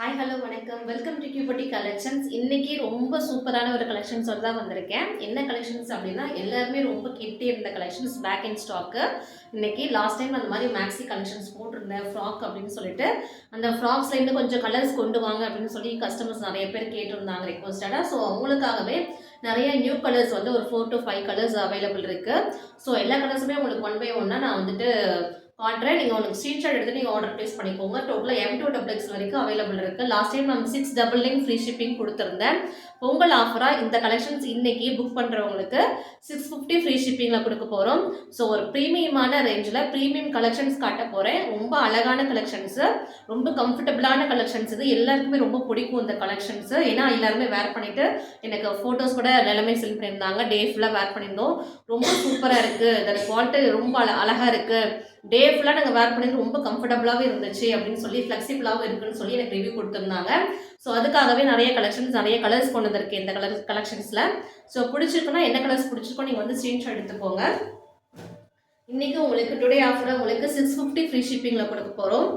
Hi hello வணக்கம். Welcome to கியூபட்டி collections இன்றைக்கி ரொம்ப சூப்பரான ஒரு கலெக்ஷன்ஸோடு தான் வந்திருக்கேன். என்ன கலெக்ஷன்ஸ் அப்படின்னா எல்லாருமே ரொம்ப கிட்டே இருந்த கலெக்ஷன்ஸ் பேக் இன் ஸ்டாக்கு இன்றைக்கி லாஸ்ட் டைம் அந்த மாதிரி மேக்ஸி கலெக்ஷன்ஸ் போட்டிருந்தேன் ஃப்ராக் அப்படின்னு சொல்லிட்டு. அந்த ஃப்ராக்ஸ்ல இருந்து கொஞ்சம் கலர்ஸ் கொண்டு வாங்க அப்படின்னு சொல்லி கஸ்டமர்ஸ் நிறைய பேர் கேட்டிருந்தாங்க ரெக்வஸ்டடாக ஸோ அவங்களுக்காகவே நிறைய நியூ கலர்ஸ் வந்து ஒரு four to five colours available இருக்குது ஸோ எல்லா கலர்ஸுமே உங்களுக்கு ஒன் பை ஒன்னாக நான் வந்துட்டு காட்டுறேன் நீங்கள் உங்களுக்கு ஸ்க்ரீன்ஷாட் எடுத்து நீங்கள் ஆர்டர் ப்ளேஸ் பண்ணிக்கோங்க. டோட்டலாக எம் டூ டபுள் எக்ஸ் வரைக்கும் அவைலபிள் இருக்குது லாஸ்ட் டைம் நம்ம six double link free shipping கொடுத்துருந்தேன். பொங்கல் ஆஃபராக இந்த கலெக்ஷன்ஸ் இன்னைக்கு புக் பண்ணுறவங்களுக்கு சிக்ஸ் ஃபிஃப்டி ஃப்ரீ ஷிப்பிங்கில் கொடுக்க போகிறோம் ஸோ ஒரு ப்ரீமியமான ரேஞ்சில் ப்ரீமியம் கலெக்ஷன்ஸ் காட்ட போகிறேன் ரொம்ப அழகான கலெக்ஷன்ஸு ரொம்ப கம்ஃபர்டபுளான கலெக்ஷன்ஸ் இது எல்லாருக்குமே ரொம்ப பிடிக்கும் இந்த கலெக்ஷன்ஸு ஏன்னா எல்லாருமே வேர் பண்ணிவிட்டு எனக்கு ஃபோட்டோஸ் கூட நிலைமை சென்ட் பண்ணியிருந்தாங்க. டே ஃபுல்லாக வேர் பண்ணியிருந்தோம். ரொம்ப சூப்பராக இருக்குது இதோட குவாலிட்டி ரொம்ப அழகாக இருக்குது டே ஃபுல்லாக நாங்கள் வேர் பண்ணி ரொம்ப கம்ஃபர்டபுளாகவே இருந்துச்சு அப்படின்னு சொல்லி ஃப்ளெக்சிபிளாகவும் இருக்குன்னு சொல்லி எனக்கு ரிவ்யூ கொடுத்துருந்தாங்க. ஸோ அதுக்காகவே நிறைய கலெக்ஷன்ஸ் நிறைய கலர்ஸ் கொண்டு வந்திருக்கு இந்த கலர் கலெக்ஷன்ஸில் ஸோ பிடிச்சிருக்குன்னா என்ன கலர்ஸ் பிடிச்சிருக்கோ நீங்கள் வந்து ஸ்க்ரீன்ஷாட் எடுத்துக்கோங்க. இன்றைக்கி உங்களுக்கு டுடே ஆஃபராக உங்களுக்கு சிக்ஸ் ஃபிஃப்டி ஃப்ரீ ஷிப்பிங்கில் கொடுக்க போகிறோம்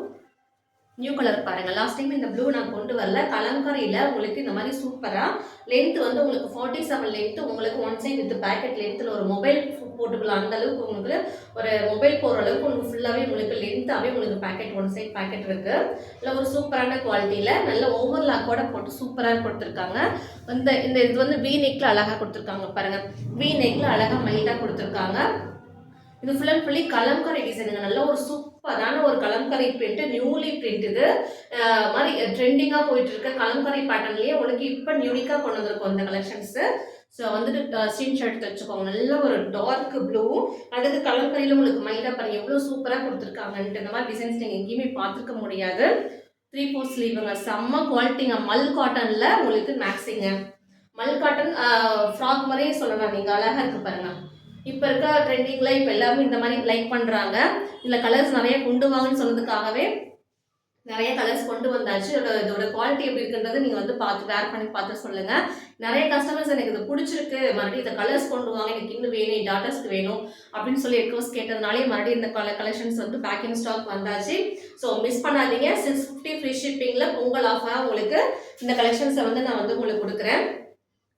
நியூ கலர் பாருங்கள் லாஸ்ட் டைம் இந்த ப்ளூ நான் கொண்டு வரல. கலங்கரையில் உங்களுக்கு இந்த மாதிரி சூப்பராக லென்த் வந்து உங்களுக்கு ஃபார்ட்டி செவன் லென்த் உங்களுக்கு ஒன் சைட் வித் பேக்கெட் லென்த்தில் ஒரு மொபைல் போட்டுக்கலாம் அந்த அளவுக்கு உங்களுக்கு ஒரு மொபைல் போகிற அளவுக்கு உங்களுக்கு ஃபுல்லாகவே உங்களுக்கு லென்த்தாகவே உங்களுக்கு பேக்கெட் ஒன் சைட் பேக்கெட் இருக்குது இல்லை ஒரு சூப்பரான குவாலிட்டியில் நல்ல ஓவர்லாக்கோட போட்டு சூப்பராக கொடுத்துருக்காங்க. இந்த இந்த இது வந்து வி நெக்கில் அழகாக கொடுத்துருக்காங்க பாருங்கள் வி நெக்கில் அழகாக மைல்டாக கொடுத்துருக்காங்க. இது ஃபுல் அண்ட் ஃபுல்லி கலங்கரை டிசைனுங்க நல்ல ஒரு சூப்பரான ஒரு கலம்கரை பிரிண்ட் நியூலி பிரிண்ட் இது மாதிரி ட்ரெண்டிங்காக போயிட்டு இருக்க கலம்கரை பேட்டர்ன்லேயே உங்களுக்கு இப்போ யூனிக்காக கொண்டு வந்திருக்கும் இந்த கலெக்ஷன்ஸு ஸோ வந்துட்டு சீன் எடுத்து வச்சுக்கோங்க. நல்ல ஒரு டார்க் ப்ளூ அதுக்கு கலம்கரையில் உங்களுக்கு மைண்டாக பண்ணி எவ்வளோ சூப்பராக கொடுத்துருக்காங்கன்ட்டு. இந்த மாதிரி டிசைன்ஸ் நீங்கள் எங்கேயுமே பார்த்துருக்க முடியாது. த்ரீ ஃபோர் ஸ்லீவுங்க செம்ம குவாலிட்டிங்க மல் காட்டனில் உங்களுக்கு மேக்ஸிங்க மல் காட்டன் ஃப்ராக் மாதிரியே சொல்லலாம். நீங்கள் அழகாக இருக்கு பாருங்க. இப்போ இருக்க ட்ரெண்டிங்கில் இப்போ எல்லாருமே இந்த மாதிரி லைக் பண்ணுறாங்க இதில் கலர்ஸ் நிறைய கொண்டு வாங்கன்னு சொன்னதுக்காகவே நிறைய கலர்ஸ் கொண்டு வந்தாச்சு. இதோட இதோட குவாலிட்டி எப்படி இருக்குன்றது நீங்கள் வந்து பார்த்து வேர் பண்ணி பார்த்து சொல்லுங்கள் நிறைய கஸ்டமர்ஸ் எனக்கு இது பிடிச்சிருக்கு. மறுபடியும் இந்த கலர்ஸ் கொண்டு வாங்க. எனக்கு இன்னும் வேணும் என் டாட்டர்ஸ்க்கு வேணும் அப்படின்னு சொல்லி ரெக்வஸ்ட் கேட்டதுனாலே மறுபடியும் இந்த கல கலெக்ஷன்ஸ் வந்து பேக்கிங் ஸ்டாக் வந்தாச்சு. ஸோ மிஸ் பண்ணாதீங்க. சிக்ஸ் ஃபிஃப்டி ஃப்ரீ ஷிப்பிங்கில் பொங்கல் ஆஃபாக உங்களுக்கு இந்த கலெக்ஷன்ஸை வந்து நான் வந்து உங்களுக்கு கொடுக்குறேன்.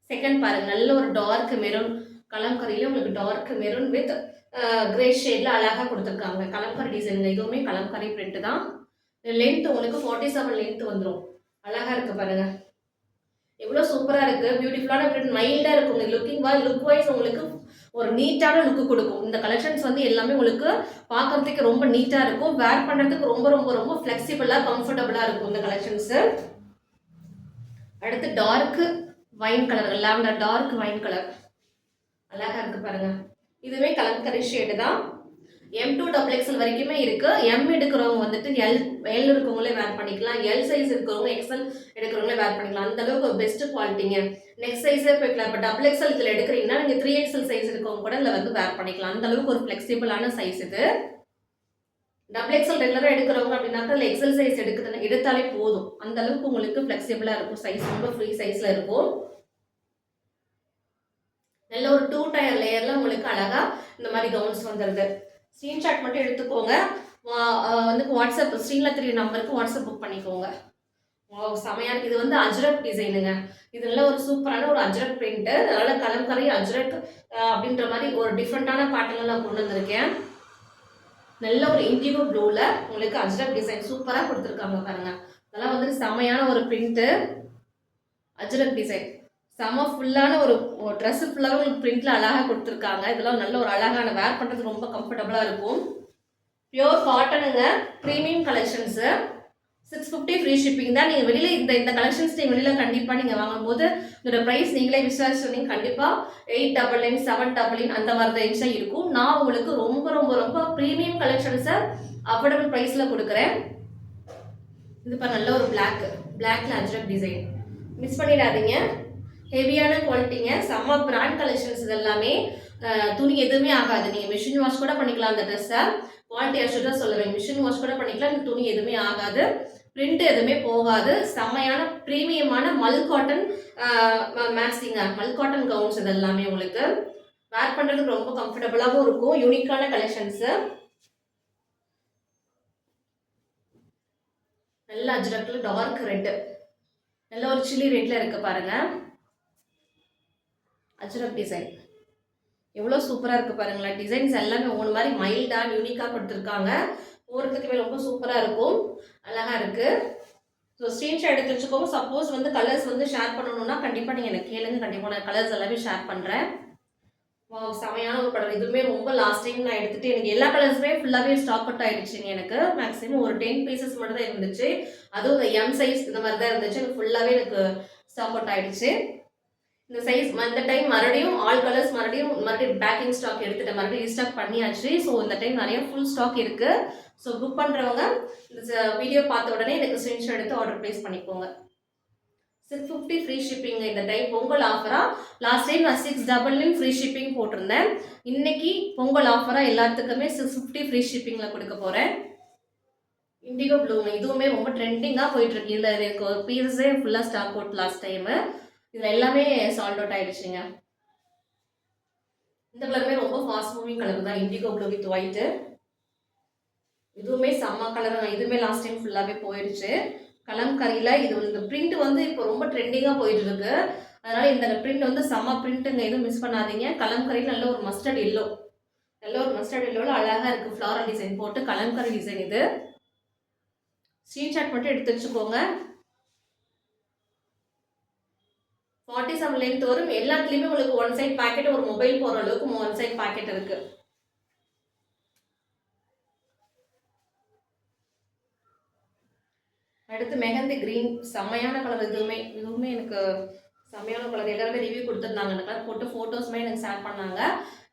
செகண்ட் பாருங்கள் நல்ல ஒரு டார்க் மெரூன் கலம்கரியில் உங்களுக்கு டார்க் மெரூன் வித் கிரே ஷேடில் அழகாக கொடுத்துருக்காங்க. கலம்கரி டிசைன் இதுவுமே கலம்கரி பிரிண்ட் தான். லென்த் உங்களுக்கு ஃபார்ட்டி செவன் லென்த் வந்துடும் அழகாக இருக்குது பாருங்கள் எவ்வளோ சூப்பராக இருக்குது பியூட்டிஃபுல்லான பிரிண்ட் மைல்டாக இருக்கும் லுக்கிங் வாய் லுக் வைஸ் உங்களுக்கு ஒரு நீட்டான லுக்கு கொடுக்கும். இந்த கலெக்ஷன்ஸ் வந்து எல்லாமே உங்களுக்கு பார்க்கறதுக்கு ரொம்ப நீட்டாக இருக்கும். வேர் பண்ணுறதுக்கு ரொம்ப ரொம்ப ரொம்ப ஃப்ளெக்சிபிளாக கம்ஃபர்டபுளாக இருக்கும் இந்த கலெக்ஷன்ஸு அடுத்து dark wine colour lavender dark wine colour அழகாக இருக்குது பாருங்க. இதுவே கலங்கரி ஷேடு தான். எம் டூ டபுள் எக்ஸல் வரைக்குமே இருக்கு. எம் எடுக்கிறவங்க வந்துட்டு எல் எல் இருக்கவங்களே வேர் பண்ணிக்கலாம். எல் சைஸ் இருக்கிறவங்க எக்ஸல் எடுக்கிறவங்களே வேர் பண்ணிக்கலாம். அந்த அளவுக்கு ஒரு பெஸ்ட் குவாலிட்டிங்க நெக்ஸ்ட் சைஸே போய்க்கலாம். இப்போ டபுள் எக்ஸல் இதில் எடுக்கிறீங்கன்னா நீங்கள் த்ரீ எக்ஸல் சைஸ் இருக்கவங்க கூட இதில் வந்து வேர் பண்ணிக்கலாம். அந்த அளவுக்கு ஒரு ஃப்ளெக்சிபிளான சைஸ் இது. டபுள் எக்ஸல் ரெகுலராக எடுக்கிறவங்க அப்படின்னாக்கா அதில் எக்ஸல் சைஸ் எடுக்கிறது எடுத்தாலே போதும். அந்த அளவுக்கு உங்களுக்கு ஃப்ளெக்சிபிளாக இருக்கும். சைஸ் ரொம்ப ஃப்ரீ சைஸில் இருக்கும். நல்ல ஒரு டூ டயர் லேயரில் உங்களுக்கு அழகாக இந்த மாதிரி கவுன்ஸ் வந்துடுது ஸ்க்ரீன்ஷாட் மட்டும் எடுத்துக்கோங்க. வா- வந்து வாட்ஸ்அப் ஸ்க்ரீனில் த்ரீ நம்பருக்கு வாட்ஸ்அப் புக் பண்ணிக்கோங்க. ஓ செமையான இது வந்து அஜ்ரக் டிசைனுங்க இது நல்ல ஒரு சூப்பரான ஒரு அஜ்ரக் பிரிண்ட்டு அதனால கலம்கரை அஜ்ரக் அப்படின்ற மாதிரி ஒரு டிஃப்ரெண்ட்டான பேட்டர்னில் நான் கொண்டு வந்திருக்கேன். நல்ல ஒரு இண்டிகோ ப்ளூவில் உங்களுக்கு அஜ்ரக் டிசைன் சூப்பராக கொடுத்துருக்காங்க பாருங்க. அதெல்லாம் வந்து செமையான ஒரு பிரிண்ட்டு அஜ்ரக் டிசைன் செம ஃபுல்லான ஒரு ட்ரெஸ் ஃபுல்லாக உங்களுக்கு பிரிண்டில் அழகாக கொடுத்துருக்காங்க. இதெல்லாம் நல்ல ஒரு அழகான வேர் பண்ணுறது ரொம்ப கம்ஃபர்டபுளாக இருக்கும். Pure காட்டனுங்க premium collections six fifty free shipping தான். நீங்கள் வெளியில் இந்த இந்த கலெக்ஷன்ஸ் நீங்கள் வெளியில் கண்டிப்பாக நீங்கள் வாங்கும்போது இதோட ப்ரைஸ் நீங்களே விசாரிச்சு கண்டிப்பாக eight double nine seven double nine அந்த மாதிரி ரேஞ்சாக இருக்கும். நான் உங்களுக்கு ரொம்ப ரொம்ப ரொம்ப ப்ரீமியம் கலெக்ஷன்ஸை அஃபோர்டபுள் ப்ரைஸில் கொடுக்குறேன். இது இப்போ நல்ல ஒரு பிளாக் பிளாக்ல அஜ்ரக் டிசைன் மிஸ் பண்ணிடாதீங்க. ஹெவியான குவாலிட்டிங்க செம்ம பிராண்ட் கலெக்ஷன்ஸ் இது எல்லாமே துணி எதுவுமே ஆகாது. நீங்கள் மிஷின் வாஷ் கூட பண்ணிக்கலாம் அந்த ட்ரெஸ்ஸை குவாலிட்டி அஷ்யூராக சொல்லுவேன். மிஷின் வாஷ் கூட பண்ணிக்கலாம் துணி எதுவுமே ஆகாது. பிரிண்ட் எதுவுமே போகாது. செம்மையான ப்ரீமியமான மல் காட்டன் மேக்ஸிங்க மல் காட்டன் கவுன்ஸ் இது எல்லாமே உங்களுக்கு. வேர் பண்ணுறதுக்கு ரொம்ப கம்ஃபர்டபுளாகவும் இருக்கும். யூனிக்கான கலெக்ஷன்ஸு நல்ல அஜ்ரக்கில் டார்க் ரெட்டு நல்ல ஒரு சில்லி ரெட்டில் இருக்குது பாருங்கள் அஜ்ரக் டிசைன் எவ்வளோ சூப்பராக இருக்குது பாருங்களேன். டிசைன்ஸ் எல்லாமே ஒவ்வொரு மாதிரி மைல்டாக யூனிக்காக கொடுத்துருக்காங்க. போகிறதுக்குமே ரொம்ப சூப்பராக இருக்கும். அழகாக இருக்குது ஸோ ஸ்க்ரீன்ஷாட் எடுத்து வச்சுக்கோங்க. சப்போஸ் வந்து கலர்ஸ் வந்து ஷேர் பண்ணணும்னா கண்டிப்பாக நீங்கள் எனக்கு கேளுங்க. கண்டிப்பாக நான் கலர்ஸ் எல்லாமே ஷேர் பண்ணுறேன் வா செமையான ஒரு படம். இதுவுமே ரொம்ப லாஸ்ட் டைம் நான் எடுத்துகிட்டு எனக்கு எல்லா கலர்ஸுமே ஃபுல்லாகவே ஸ்டாக் அவுட் ஆகிடுச்சுங்க எனக்கு. மேக்ஸிமம் ஒரு டென் பீசஸ் மட்டும் தான் இருந்துச்சு. அதுவும் இந்த எம் சைஸ் இந்த மாதிரி தான் இருந்துச்சு. எனக்கு ஃபுல்லாகவே எனக்கு ஸ்டாக் அவுட் ஆகிடுச்சு இந்த சைஸ் இந்த டைம் மறுபடியும் ஆல் கலர்ஸ் மறுபடியும் மறுபடியும் பேக்கிங் ஸ்டாக் எடுத்துட்டேன் மறுபடியும் ரீஸ்டாக் பண்ணியாச்சு. ஸோ இந்த டைம் நிறைய ஃபுல் ஸ்டாக் இருக்குது ஸோ புக் பண்ணுறவங்க இந்த வீடியோ பார்த்த உடனே எனக்கு ஸ்க்ரீன்ஷாட் எடுத்து ஆர்டர் ப்ளேஸ் பண்ணிக்கோங்க. சிக்ஸ் ஃபிஃப்டி ஃப்ரீ ஷிப்பிங் இந்த டைம் பொங்கல் ஆஃபராக லாஸ்ட் டைம் நான் சிக்ஸ் டபுள்லையும் ஃப்ரீ ஷிப்பிங் போட்டிருந்தேன். இன்னைக்கு பொங்கல் ஆஃபராக எல்லாத்துக்குமே சிக்ஸ் ஃபிஃப்டி ஃப்ரீ ஷிப்பிங்கில் கொடுக்க போகிறேன் இண்டிகோ ப்ளூங்க இதுவுமே ரொம்ப ட்ரெண்டிங்காக போயிட்டுருக்கு இதில் எனக்கு ஒரு ஃபுல்லாக ஸ்டாக் அவுட் லாஸ்ட் டைமு இதில் எல்லாமே சால்ட் அவுட் ஆயிடுச்சுங்க. இந்த கலருமே ரொம்ப ஃபாஸ்ட் மூவிங் கலர் தான். இண்டிகோ ப்ளூ வித் ஒயிட்டு இதுவுமே செம்ம கலருங்க இதுவுமே லாஸ்ட் டைம் ஃபுல்லாகவே போயிடுச்சு. கலம்கரியில் இது இந்த பிரிண்ட் வந்து இப்போ ரொம்ப ட்ரெண்டிங்காக போயிட்டு இருக்கு அதனால் இந்த பிரிண்ட் வந்து செம்ம பிரிண்ட்டுங்க எதுவும் மிஸ் பண்ணாதீங்க. கலம்கரியில் நல்ல ஒரு மஸ்டர்ட் எல்லோ நல்ல ஒரு மஸ்டர்ட் எல்லோவில் அழகாக இருக்குது ஃப்ளாரல் டிசைன் போட்டு. கலம்கரி டிசைன் இது. ஸ்க்ரீன்ஷாட் மட்டும் எடுத்து வச்சுக்கோங்க. ஃபார்ட்டி செவன் லென்த் வரும் எல்லாத்துலேயுமே உங்களுக்கு ஒன் சைட் பாக்கெட் ஒரு மொபைல் போகிற அளவுக்கு ஒன் சைட் பாக்கெட் இருக்குது அடுத்து மெஹந்தி க்ரீன் செம்மையான கலர் இதுவுமே. இதுவுமே எனக்கு செம்மையான கலர் எல்லாருமே ரிவ்யூ கொடுத்துருந்தாங்க. அந்த கலர் போட்டு ஃபோட்டோஸுமே எனக்கு ஷேர் பண்ணாங்க.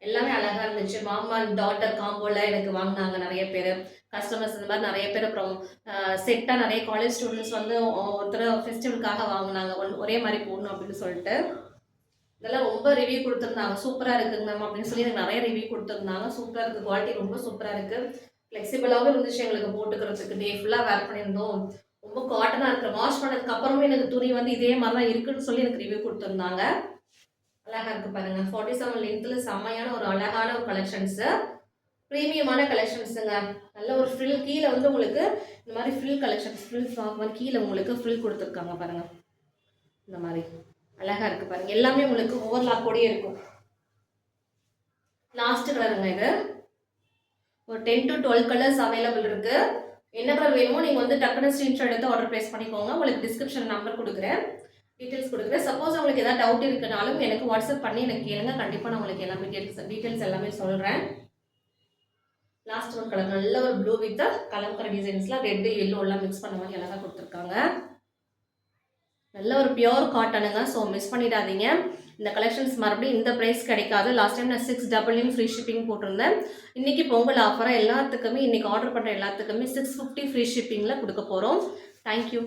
எல்லாமே அழகாக இருந்துச்சு. மாமா டாட்டர் காம்போவில் எனக்கு வாங்கினாங்க நிறைய பேர். கஸ்டமர்ஸ் இந்த மாதிரி நிறைய பேர் அப்புறம் செட்டாக நிறைய காலேஜ் ஸ்டூடெண்ட்ஸ் வந்து ஒருத்தர் ஃபெஸ்டிவலுக்காக வாங்கினாங்க. ஒன் ஒரே மாதிரி போடணும் அப்படின்னு சொல்லிட்டு. இதெல்லாம் ரொம்ப ரிவ்யூ கொடுத்துருந்தாங்க. சூப்பராக இருக்குங்க மேம் அப்படின்னு சொல்லி எனக்கு நிறைய ரிவ்யூ கொடுத்துருந்தாங்க. சூப்பராக இருக்குது குவாலிட்டி ரொம்ப சூப்பராக இருக்குது ஃப்ளெக்சிபிளாகவும் இருந்துச்சு எங்களுக்கு போட்டுக்கிறதுக்கு. டே ஃபுல்லாக வேர் பண்ணியிருந்தோம். ரொம்ப காட்டனாக இருக்குது வாஷ் பண்ணதுக்கு அப்புறமே எனக்கு துணி வந்து இதே மாதிரி தான் இருக்குன்னு சொல்லி எனக்கு ரிவ்யூ கொடுத்துருந்தாங்க. அழகாக இருக்குது பாருங்கள் ஃபார்ட்டி செவன் லென்த்தில் செம்மையான ஒரு அழகான ஒரு கலெக்ஷன்ஸு ப்ரீமியமான கலெக்ஷன்ஸுங்க நல்ல ஒரு ஃப்ரில் கீழே வந்து உங்களுக்கு இந்த மாதிரி ஃப்ரில் கலெக்ஷன்ஸ் ஃப்ரில் ஃப்ராக் மாதிரி கீழே உங்களுக்கு ஃப்ரில் கொடுத்துருக்காங்க பாருங்கள் இந்த மாதிரி அழகாக இருக்குது பாருங்கள் எல்லாமே உங்களுக்கு ஓவர்லாக்கோடயே இருக்கும். லாஸ்ட் கலருங்க இது. ஒரு ten to twelve colours available இருக்குது என்ன கலர் வேணுமோ நீங்கள் வந்து டக்குனு ஸ்க்ரீன்ஷாட் எடுத்து ஆர்டர் ப்ளேஸ் பண்ணிக்கோங்க. உங்களுக்கு டிஸ்கிரிப்ஷன் நம்பர் கொடுக்குறேன். டீட்டெயில்ஸ் கொடுக்குறேன். சப்போஸ் உங்களுக்கு ஏதாவது டவுட் இருக்குனாலும் எனக்கு வாட்ஸ்அப் பண்ணி எனக்கு கேளுங்க. கண்டிப்பாக நான் உங்களுக்கு எல்லாமே டீட்டெயில்ஸ் டீட்டெயில்ஸ் எல்லாமே சொல்கிறேன் லாஸ்ட் ஒன் கலர் நல்ல ஒரு ப்ளூ வித் கலம்கர டிசைன்ஸ்லாம் ரெட்டு எல்லோ எல்லாம் மிக்ஸ் பண்ண மாதிரி அழகாக கொடுத்துருக்காங்க. நல்ல ஒரு பியோர் காட்டனுங்க ஸோ மிஸ் பண்ணிடாதீங்க. இந்த கலெக்ஷன்ஸ் மறுபடியும் இந்த ப்ரைஸ் கிடைக்காது. லாஸ்ட் டைம் நான் சிக்ஸ் டபுள்யூம் ஃப்ரீ ஷிப்பிங் போட்டிருந்தேன். இன்றைக்கி பொங்கல் ஆஃபராக எல்லாத்துக்குமே இன்றைக்கி ஆர்டர் பண்ணுற எல்லாத்துக்குமே சிக்ஸ் ஃபிஃப்டி ஃப்ரீ ஷிப்பிங்கில் கொடுக்க போகிறோம் தேங்க்யூ